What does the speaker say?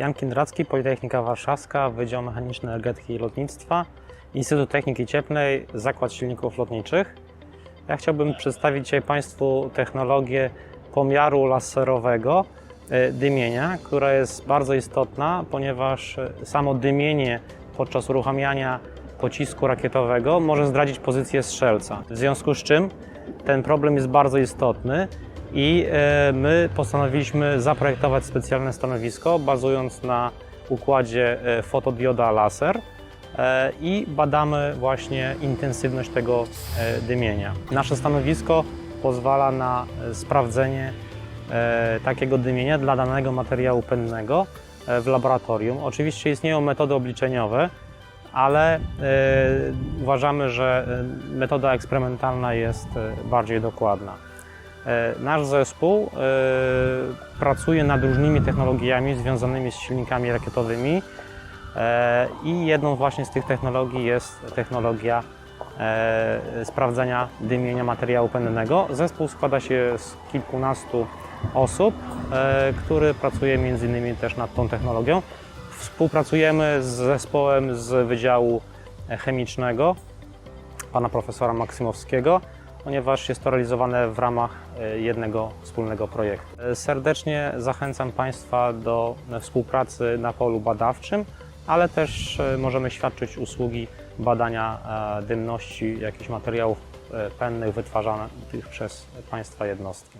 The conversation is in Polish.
Jan Kindracki, Politechnika Warszawska, Wydział Mechaniczny Energetyki i Lotnictwa, Instytut Techniki Cieplnej, Zakład Silników Lotniczych. Ja chciałbym przedstawić dzisiaj Państwu technologię pomiaru laserowego e, dymienia, która jest bardzo istotna, ponieważ e, samo dymienie podczas uruchamiania pocisku rakietowego może zdradzić pozycję strzelca. W związku z czym ten problem jest bardzo istotny i e, my postanowiliśmy zaprojektować specjalne stanowisko bazując na układzie e, fotodioda laser e, i badamy właśnie intensywność tego dymienia. Nasze stanowisko pozwala na sprawdzenie takiego dymienia dla danego materiału pędnego w laboratorium. Oczywiście istnieją metody obliczeniowe, ale uważamy, że metoda eksperymentalna jest bardziej dokładna. E, Nasz zespół e, pracuje nad różnymi technologiami związanymi z silnikami rakietowymi e, i jedną właśnie z tych technologii jest technologia sprawdzania dymienia materiału pędnego. Zespół składa się z kilkunastu osób, który pracuje między innymi też nad tą technologią. Współpracujemy z zespołem z Wydziału Chemicznego pana profesora Maksymowskiego, ponieważ jest to realizowane w ramach e, jednego wspólnego projektu. E, Serdecznie zachęcam Państwa do współpracy na polu badawczym, ale też e, możemy świadczyć usługi badania e, dymności jakichś materiałów e, pędnych wytwarzanych przez Państwa jednostki.